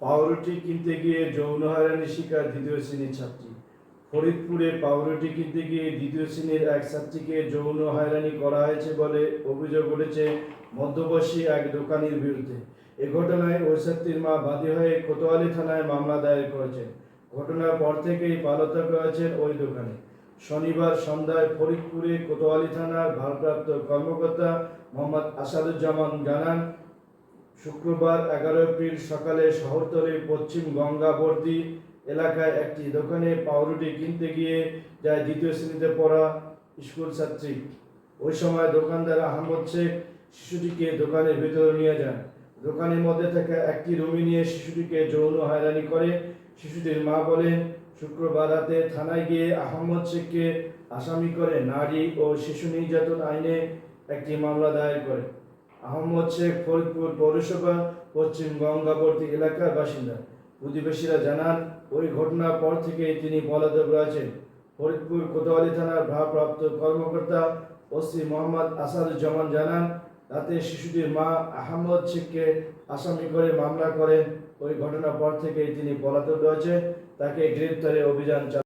পাউরুটি কিনতে গিয়ে যৌন হয়রানির শিকার দ্বিতীয় শ্রেণির ছাত্রী। ফরিদপুরে পাউরুটি কিনতে গিয়ে দ্বিতীয় শ্রেণির এক ছাত্রীকে যৌন হয়রানি করা হয়েছে বলে অভিযোগ উঠেছে মধ্যবর্ষী এক দোকানির বিরুদ্ধে। এ ঘটনায় ওই ছাত্রীর মা বাদী হয়ে কোতোয়ালি থানায় মামলা দায়ের করেছেন। ঘটনার পর থেকেই পলাতক রয়েছেন ওই দোকানে। শনিবার সন্ধ্যায় ফরিদপুরে কোতোয়ালি থানার ভারপ্রাপ্ত কর্মকর্তা মোহাম্মদ আসাদুজ্জামান জানান শুক্রবার এগারো এপ্রিল সকালে শহরতলির পশ্চিম গঙ্গাবর্তী এলাকায় একটি দোকানে পাউরুটি কিনতে গিয়ে যায় দ্বিতীয় শ্রেণীতে পড়া স্কুল ছাত্রী। ওই সময় দোকানদার আহমদ শেখ শিশুটিকে দোকানের ভেতরে নিয়ে যান। দোকানের মধ্যে থাকা একটি রুমে নিয়ে শিশুটিকে যৌন হয়রানি করে। শিশুটির মা বলেন, শুক্রবার রাতে থানায় গিয়ে আহমদ শেখকে আসামি করে নারী ও শিশু নির্যাতন আইনে একটি মামলা দায়ের করে। আহমদ শেখ ফরিদপুর পৌরসভা, পশ্চিম গঙ্গাবর্তী এলাকার বাসিন্দা। প্রতিবেশীরা জানান, ওই ঘটনার পর থেকে তিনি পলাতক রয়েছেন। ফরিদপুর কোতোয়ালি থানার ভারপ্রাপ্ত কর্মকর্তা ওসি মোহাম্মদ আসাদুজ্জামান জানান, রাতে শিশুটির মা আহমদ শেখকে আসামি করে মামলা করেন। ওই ঘটনার পর থেকেই তিনি পলাতক রয়েছে তাকে গ্রেপ্তারে অভিযান